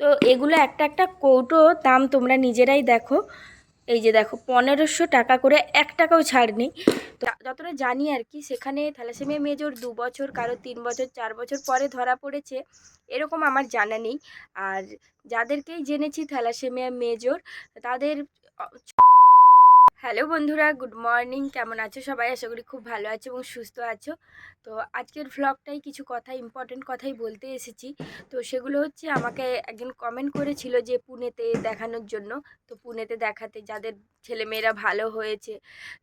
তো এগুলো একটা একটা কৌটো দাম তোমরা নিজেরাই দেখো। এই যে দেখো, পনেরোশো টাকা করে এক টাকাও ছাড় নেই। তো যতটা জানি আর কি, সেখানে থ্যালাসেমিয়া মেজর দু বছর, কারও তিন বছর, চার বছর পরে ধরা পড়েছে, এরকম আমার জানা নেই। আর যাদেরকেই জেনেছি থ্যালাসেমিয়া মেজর, তাদের হ্যালো বন্ধুরা, গুড মর্নিং। কেমন আছো সবাই? আশা করি খুব ভালো আছো এবং সুস্থ আছো। তো আজকের ভ্লগটাই কিছু কথা ইম্পর্টেন্ট কথাই বলতে এসেছি। তো সেগুলো হচ্ছে আমাকে একজন কমেন্ট করেছিল যে পুনেতে দেখানোর জন্য। তো পুনেতে দেখাতে যাদের ছেলেমেয়েরা ভালো হয়েছে,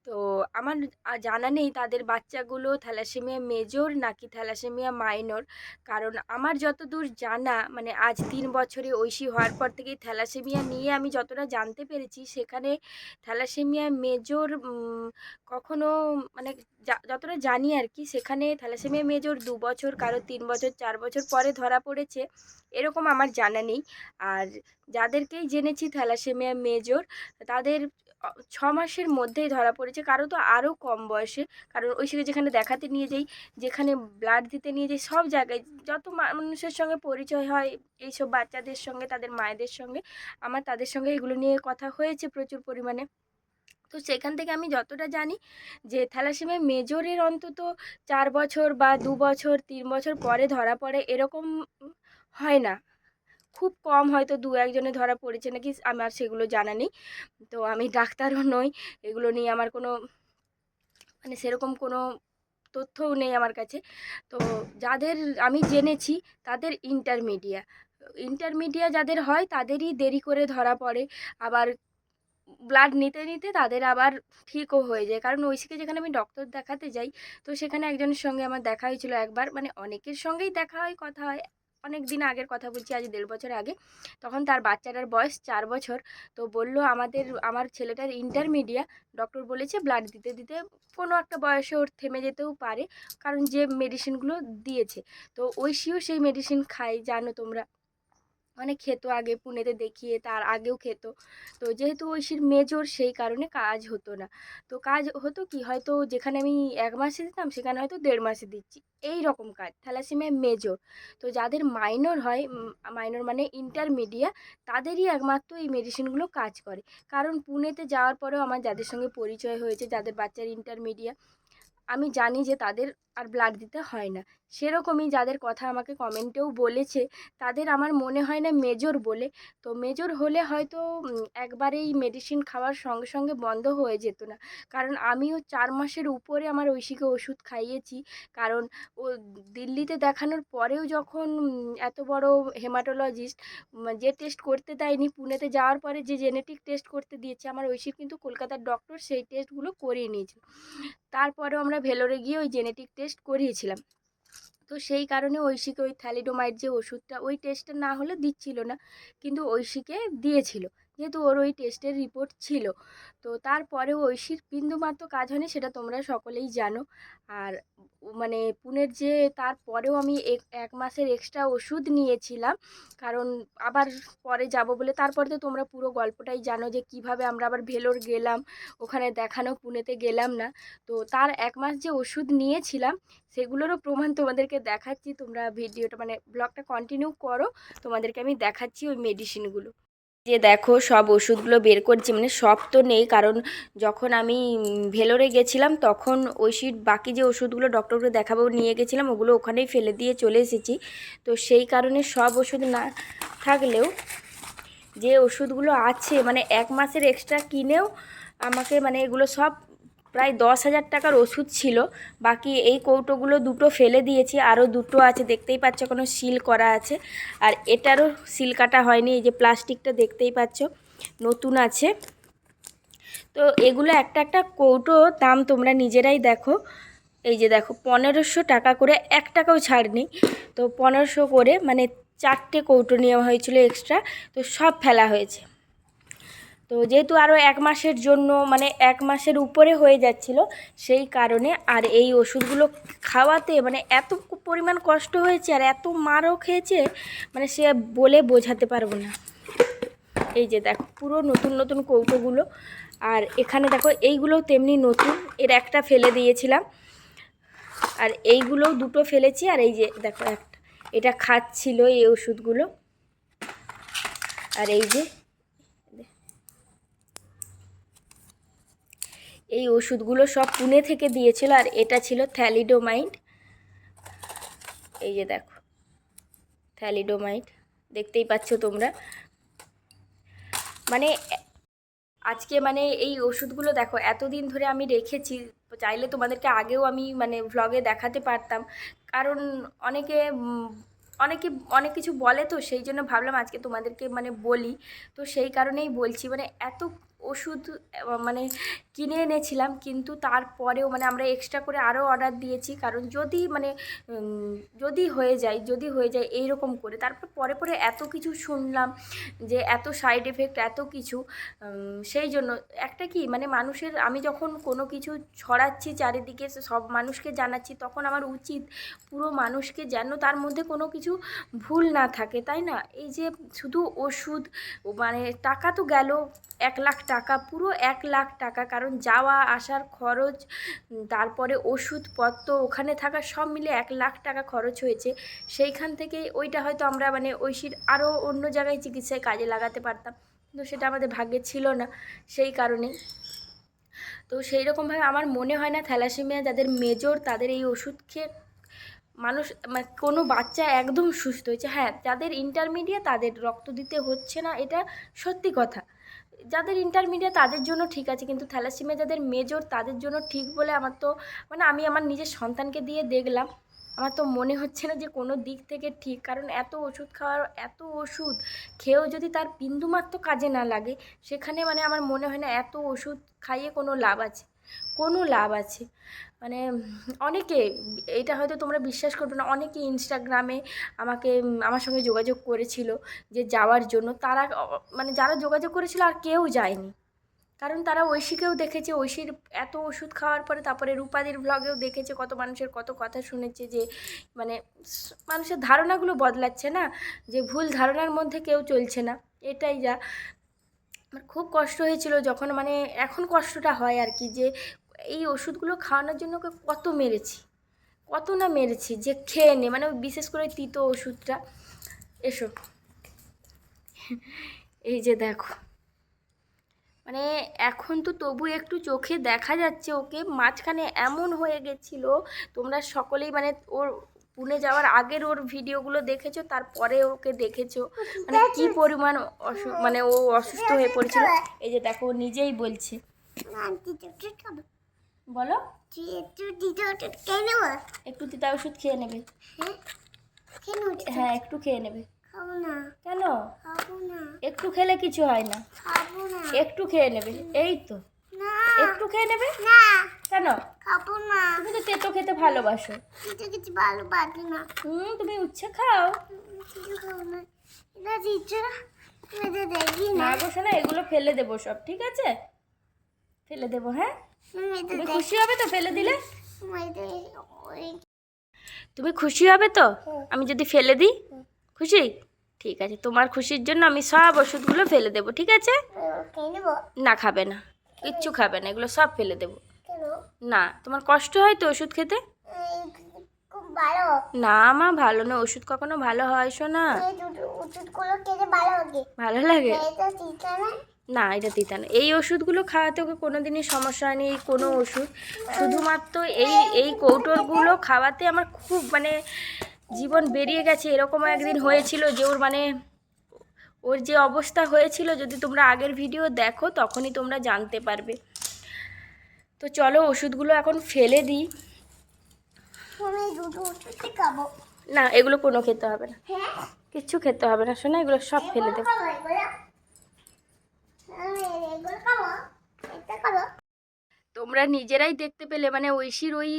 তো আমার জানা নেই তাদের বাচ্চাগুলো থ্যালাসেমিয়া মেজর নাকি থ্যালাসেমিয়া মাইনর কারণ আমার যতদূর জানা মানে আজ তিন বছরে ঐশী হওয়ার পর থেকেই থ্যালাসেমিয়া নিয়ে আমি যতটা জানতে পেরেছি, সেখানে থ্যালাসেমিয়া মেজর কখনো মানে যতটা জানি আর কি সেখানে থ্যালাসেমিয়া মেজর দু বছর, কারও তিন বছর, চার বছর পরে ধরা পড়েছে, এরকম আমার জানা নেই। আর যাদেরকেই জেনেছি থ্যালাসেমিয়া মেজর, তাদের ছ মাসের মধ্যেই ধরা পড়েছে, কারও তো আরও কম বয়সে, কারণ ওই সঙ্গে যেখানে দেখাতে নিয়ে যাই, যেখানে ব্লাড দিতে নিয়ে যাই, সব জায়গায় যত মানুষের সঙ্গে পরিচয় হয়, এইসব বাচ্চাদের সঙ্গে, তাদের মায়েদের সঙ্গে, আমার তাদের সঙ্গে এগুলো নিয়ে কথা হয়েছে প্রচুর পরিমাণে। তো সেখান থেকে আমি যতটা জানি যে থ্যালাসেমিয়া মেজরের অন্তত চার বছর বা দু বছর, তিন বছর পরে ধরা পড়ে এরকম হয় না। খুব কম হয়তো দু একজনে ধরা পড়েছে নাকি আমার সেগুলো জানা নেই। তো আমি ডাক্তারও নই, এগুলো নিয়ে আমার কোনো মানে সেরকম কোনো তথ্যও নেই আমার কাছে। তো যাদের আমি জেনেছি তাদের ইন্টারমিডিয়া ইন্টারমিডিয়া যাদের হয় তাদেরই দেরি করে ধরা পড়ে। আবার ব্লাড নিতে নিতে তাদের আবার ঠিকও হয়ে যায়। কারণ ঐশীকে যেখানে আমি ডক্টর দেখাতে যাই, তো সেখানে একজনের সঙ্গে আমার দেখা হয়েছিল একবার। মানে অনেকের সঙ্গেই দেখা হয়, কথা হয়। অনেক দিন আগের কথা বলছি, আজ দেড় বছর আগে। তখন তার বাচ্চাটার বয়স চার বছর। তো বলল, আমাদের, আমার ছেলেটার ইন্টারমিডিয়া ডক্টর বলেছে ব্লাড দিতে দিতে কোনো একটা বয়সে ওর থেমে যেতেও পারে। কারণ যে মেডিসিনগুলো দিয়েছে। তো ঐশীও সেই মেডিসিন খায়, জানো তোমরা। মানে খেতো আগে পুনেতে দেখিয়ে, তার আগেও খেতো। তো যেহেতু ঐশীর মেজর সেই কারণে কাজ হতো না। তো কাজ হতো কি? হয়তো যেখানে আমি এক মাসে দিতাম, সেখানে হয়তো দেড় মাসে দিচ্ছি। এই রকম কাজ, থ্যালাসেমিয়া মেজর তো যাদের মাইনর হয় মাইনর মানে ইন্টারমিডিয়া তাদেরই একমাত্র এই মেডিসিনগুলো কাজ করে। কারণ পুনেতে যাওয়ার পরেও আমার যাদের সঙ্গে পরিচয় হয়েছে, যাদের বাচ্চার ইন্টারমিডিয়া আমি জানি যে তাদের আর ব্লাড দিতে হয় না। সেরকমই যাদের কথা আমাকে কমেন্টেও বলেছে, তাদের আমার মনে হয় না মেজর বলে। তো মেজর হলে হয়তো একবারেই মেডিসিন খাওয়ার সঙ্গে সঙ্গে বন্ধ হয়ে যেত না। কারণ আমিও চার মাসের উপরে আমার ঐশীকে ওষুধ খাইয়েছি। কারণ ও দিল্লিতে দেখানোর পরেও যখন এত বড় হেমাটোলজিস্ট যে টেস্ট করতে দেয়নি, পুনেতে যাওয়ার পরে যে জেনেটিক টেস্ট করতে দিয়েছে, আমার ঐশীর কিন্তু কলকাতার ডক্টর সেই টেস্টগুলো করিয়ে নিয়েছিল। তারপরেও আমরা ভেলোরে গিয়ে ওই জেনেটিক টেস্ট করিয়েছিলাম। তো সেই কারণে ঐশীকে ওই থ্যালিডোমাইড যে ওষুধটা, ওই টেস্টটা না হলে দিচ্ছিল না, কিন্তু ঐশীকে দিয়েছিল। যেহেতু ওর ওই টেস্টের রিপোর্ট ছিল। তো তারপরেও ঐশীর বিন্দুমাত্র কাজ হয়নি, সেটা তোমরা সকলেই জানো। আর মানে পুনের যে তারপরেও আমি এক মাসের এক্সট্রা ওষুধ নিয়েছিলাম। কারণ আবার পরে যাব বলে, তারপরে তো তোমরা পুরো গল্পটাই জানো যে কীভাবে আমরা আবার ভেলোর গেলাম, ওখানে দেখানো পুনেতে গেলাম না। তো তার এক মাস যে ওষুধ নিয়েছিলাম, সেগুলোরও প্রমাণ তোমাদেরকে দেখাচ্ছি। তোমরা ভিডিওটা মানে ব্লগটা কন্টিনিউ করো, তোমাদেরকে আমি দেখাচ্ছি ওই মেডিসিনগুলো যে দেখো সব ওষুধগুলো বের করছি মানে সব তো নেই, কারণ যখন আমি ভেলোরে গেছিলাম, তখন ওই ঐশীর বাকি যে ওষুধগুলো ডক্টরকে দেখাবো, নিয়ে গেছিলাম, ওগুলো ওখানেই ফেলে দিয়ে চলে এসেছি। তো সেই কারণে সব ওষুধ না থাকলেও যে ওষুধগুলো আছে মানে এক মাসের এক্সট্রা কিনেও আমাকে মানে এগুলো সব প্রায় দশ হাজার টাকার ওষুধ ছিল। বাকি এই কৌটোগুলো দুটো ফেলে দিয়েছি, আরও দুটো আছে, দেখতেই পাচ্ছ কোনো সিল করা আছে। আর এটারও সিল কাটা হয়নি, এই যে প্লাস্টিকটা দেখতেই পাচ্ছ, নতুন আছে। তো এগুলো একটা একটা কৌটো দাম তোমরা নিজেরাই দেখো। এই যে দেখো, পনেরোশো টাকা করে, এক টাকাও ছাড় নেই। তো পনেরোশো করে মানে চারটে কৌটো নেওয়া হয়েছিল এক্সট্রা, তো সব ফেলা হয়েছে। তো যেহেতু আরও এক মাসের জন্য মানে এক মাসের উপরে হয়ে যাচ্ছিল, সেই কারণে আর এই ওষুধগুলো খাওয়াতে মানে এত পরিমাণ কষ্ট হয়েছে আর এত মারও খেয়েছে মানে সে বলে বোঝাতে পারব না। এই যে দেখো, পুরো নতুন নতুন কৌটোগুলো। আর এখানে দেখো, এইগুলোও তেমনি নতুন। এর একটা ফেলে দিয়েছিলাম। আর এইগুলোও দুটো ফেলেছি। আর এই যে দেখো একটা, এটা খাচ্ছিল এই ওষুধগুলো। আর এই যে এই ওষুধগুলো সব পুনে থেকে দিয়েছিল আর এটা ছিল থ্যালিডোমাইড এই যে দেখো থ্যালিডোমাইড দেখতেই পাচ্ছ তোমরা। মানে আজকে মানে এই ওষুধগুলো দেখো, এতদিন ধরে আমি রেখেছি, চাইলে তোমাদেরকে আগেও আমি মানে ভ্লগে দেখাতে পারতাম। কারণ অনেকে অনেকে, অনেক কিছু বলে তো, সেই জন্য ভাবলাম আজকে তোমাদেরকে মানে বলি। তো সেই কারণেই বলছি মানে এত ওষুধ মানে কিনে এনেছিলাম, কিন্তু তারপরেও মানে আমরা এক্সট্রা করে আরও অর্ডার দিয়েছি, কারণ যদি মানে যদি হয়ে যায়, যদি হয়ে যায় এই রকম করে, তারপর পরে পরে এত কিছু শুনলাম যে এত সাইড এফেক্ট এত কিছু সেই জন্য একটা কি মানে মানুষের, আমি যখন কোনো কিছু ছড়াচ্ছি চারিদিকে সব মানুষকে জানাচ্ছি, তখন আমার উচিত পুরো মানুষকে যেন তার মধ্যে কোনো কিছু ভুল না থাকে, তাই না? এই যে শুধু ওষুধ মানে টাকা তো গেল এক লাখ টাকা পুরো এক লাখ টাকা। কারণ যাওয়া, আসার খরচ তারপরে ওষুধপত্র, ওখানে থাকা সব মিলে এক লাখ টাকা খরচ হয়েছে। সেইখান থেকে ওইটা হয়তো আমরা মানে ঐশীর আরও অন্য জায়গায় চিকিৎসায় কাজে লাগাতে পারতাম। কিন্তু সেটা আমাদের ভাগ্যে ছিল না সেই কারণে। তো সেই রকমভাবে আমার মনে হয় না থ্যালাসেমিয়া যাদের মেজর, তাদের এই ওষুধ খেয়ে মানুষ মানে কোনো বাচ্চা একদম সুস্থ হয়েছে। হ্যাঁ যাদের ইন্টারমিডিয়েট তাদের রক্ত দিতে হচ্ছে না, এটা সত্যি কথা। যাদের ইন্টারমিডিয়েট তাদের জন্য ঠিক আছে, কিন্তু থ্যালাসিমিয়া যাদের মেজর তাদের জন্য ঠিক বলে আমার তো মানে আমি আমার নিজের সন্তানকে দিয়ে দেখলাম। আমার তো মনে হচ্ছে না যে কোনো দিক থেকে ঠিক, কারণ এত ওষুধ খাওয়ার, এত ওষুধ খেয়েও যদি তার বিন্দুমাত্র কাজে না লাগে, সেখানে মানে আমার মনে হয় না এত ওষুধ খাইয়ে কোনো লাভ আছে। কোনো লাভ আছে। মানে অনেকে, এটা হয়তো তোমরা বিশ্বাস করবে না, অনেকে ইনস্টাগ্রামে আমাকে, আমার সঙ্গে যোগাযোগ করেছিল যে যাওয়ার জন্য। তারা মানে যারা যোগাযোগ করেছিল আর কেউ যায়নি। কারণ তারা ঐশীকেও দেখেছে, ঐশীর এত ওষুধ খাওয়ার পরে তারপরে রূপাদির ব্লগেও দেখেছে, কত মানুষের কত কথা শুনেছে যে মানে মানুষের ধারণাগুলো বদলাচ্ছে না, যে ভুল ধারণার মধ্যে কেউ চলছে না। এটাই যা। আমার খুব কষ্ট হয়েছিল যখন মানে এখন কষ্টটা হয় আর কি যে এই ওষুধগুলো খাওয়ানোর জন্য কত মেরেছি, কত না মেরেছি যে খেয়ে নে মানে বিশেষ করে তিতো ওষুধটা। এসো। এই যে দেখো। মানে এখন তো তবু একটু চোখে দেখা যাচ্ছে ওকে, মাঝখানে এমন হয়ে গেছিল, তোমরা সকলেই মানে ওর পুনে যাওয়ার আগের ওর ভিডিওগুলো দেখেছ? তারপরে ওকে দেখেছ? মানে কি পরিমাণ মানে ও অসুস্থ হয়ে পড়েছিল? এই যে দেখো নিজেই বলছে। বলো। একটু তিতা ওষুধ খেয়ে নেবে? হ্যাঁ? একটু খেয়ে নেবে। কেন? একটু খেলে কিছু হয় না। একটু খেয়ে নেবে। এই তো। একটু খেয়ে নেবে? কেন? তুমি তো তেতো খেতে ভালোবাসো। হুম তুমি উচ্ছে খাও। না। গো শোনা এগুলো ফেলে দেবো সব ঠিক আছে? ফেলে দেবো হ্যাঁ? তুমি খুশি হবে তো ফেলে দিলে? তুমি খুশি হবে তো? আমি যদি ফেলে দিই? খুশি? ঠিক আছে তোমার খুশির জন্য আমি সব ওষুধগুলো ফেলে দেবো ঠিক আছে? না খাবে না। কিচ্ছু খাবে না এগুলো সব ফেলে দেবো। না তোমার কষ্ট হয় তো ওষুধ খেতে? না মা ভালো না ওষুধ কখনো ভালো হয় শোনা। ভালো লাগে। না এটা তিতা না এই ওষুধগুলো খাওয়াতে ওকে কোনো দিনই সমস্যা হয়নি এই কোনো ওষুধ। শুধুমাত্র এই এই কৌটোরগুলো খাওয়াতে আমার খুব মানে জীবন বেরিয়ে গেছে। এরকম একদিন হয়েছিল যে ওর মানে ওর যে অবস্থা হয়েছিল যদি তোমরা আগের ভিডিও দেখো তখনই তোমরা জানতে পারবে। তো চলো ওষুধগুলো এখন ফেলে দিই। না এগুলো কোনো খেতে হবে না। হ্যাঁ? কিচ্ছু খেতে হবে না শোনা এগুলো সব ফেলে দেবো। তোমরা নিজেরাই দেখতে পেলে মানে ঐশীর ওই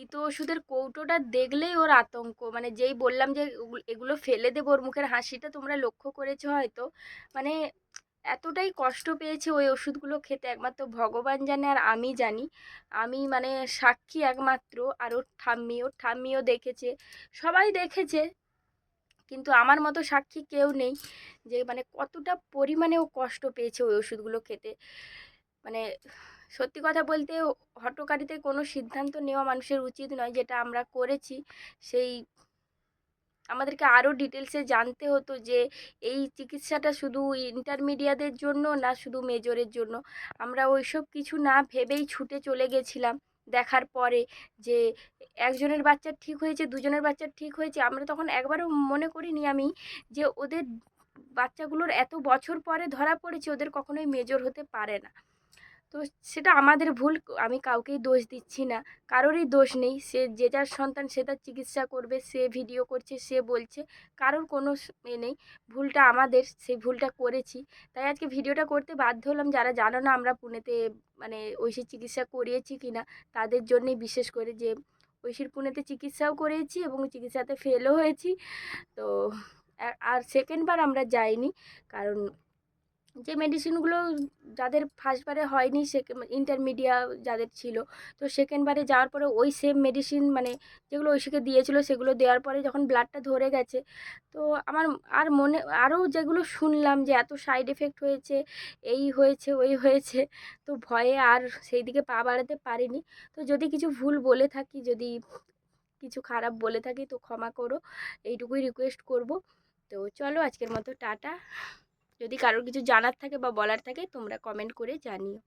তিতো ওষুধের কৌটোটা দেখলেই ওর আতঙ্ক। মানে যেই বললাম যে এগুলো ফেলে দেবো ওর মুখের হাসিটা তোমরা লক্ষ্য করেছ হয়তো। মানে এতটাই কষ্ট পেয়েছে ওই ওষুধগুলো খেতে। একমাত্র ভগবান জানে আর আমি জানি। আমি মানে সাক্ষী একমাত্র আর ওর ঠাম্মি, ওর ঠাম্মিও দেখেছে, সবাই দেখেছে। কিন্তু আমার মতো সাক্ষী কেউ নেই যে মানে কতটা পরিমাণে ও কষ্ট পেয়েছে ওই ওষুধগুলো খেতে। মানে সত্যি কথা বলতে হঠকারিতে কোনো সিদ্ধান্ত নেওয়া মানুষের উচিত নয় যেটা আমরা করেছি। সেই আমাদেরকে আরও ডিটেলসে জানতে হতো যে এই চিকিৎসাটা শুধু ইন্টারমিডিয়াদের জন্য না শুধু মেজরের জন্য। আমরা ওইসব কিছু না ভেবেই ছুটে চলে গেছিলাম। দেখার পরে যে একজনের বাচ্চা ঠিক হয়েছে, দুজনের বাচ্চা ঠিক হয়েছে, আমরা তখন একবারও মনে করিনি আমি যে ওদের বাচ্চাগুলোর এত বছর পরে ধরা পড়েছে, ওদের কখনোই মেজর হতে পারে না। তো সেটা আমাদের ভুল, আমি কাউকেই দোষ দিচ্ছি না। কারোরই দোষ নেই, সে যে যার সন্তান সে তার চিকিৎসা করবে, সে ভিডিও করছে, সে বলছে, কারোর কোনো এ নেই, ভুলটা আমাদের, সেই ভুলটা করেছি। তাই আজকে ভিডিওটা করতে বাধ্য হলাম, যারা জানো না আমরা পুনেতে মানে ঐশীর চিকিৎসা করিয়েছি কি না তাদের জন্যই বিশেষ করে যে ঐশীর পুনেতে চিকিৎসাও করিয়েছি এবং চিকিৎসাতে ফেলও হয়েছি। তো আর সেকেন্ডবার আমরা যাইনি, কারণ যে মেডিসিনগুলো যাদের ফার্স্টবারে হয়নি সে ইন্টারমিডিয়া যাদের ছিল, তো সেকেন্ডবারে যাওয়ার পরে ওই সেম মেডিসিন মানে যেগুলো ঐশীকে দিয়েছিল, সেগুলো দেওয়ার পরে যখন ব্লাডটা ধরে গেছে, তো আমার আর মনে, আরও যেগুলো শুনলাম যে এত সাইড এফেক্ট হয়েছে, এই হয়েছে, ওই হয়েছে, তো ভয়ে আর সেই দিকে পা বাড়াতে পারিনি। তো যদি কিছু ভুল বলে থাকি, যদি কিছু খারাপ বলে থাকি, তো ক্ষমা করো, এইটুকুই রিকোয়েস্ট করব। তো চলো আজকের মতো, টাটা। যদি কারোর কিছু জানার থাকে বা বলার থাকে তোমরা কমেন্ট করে জানিও।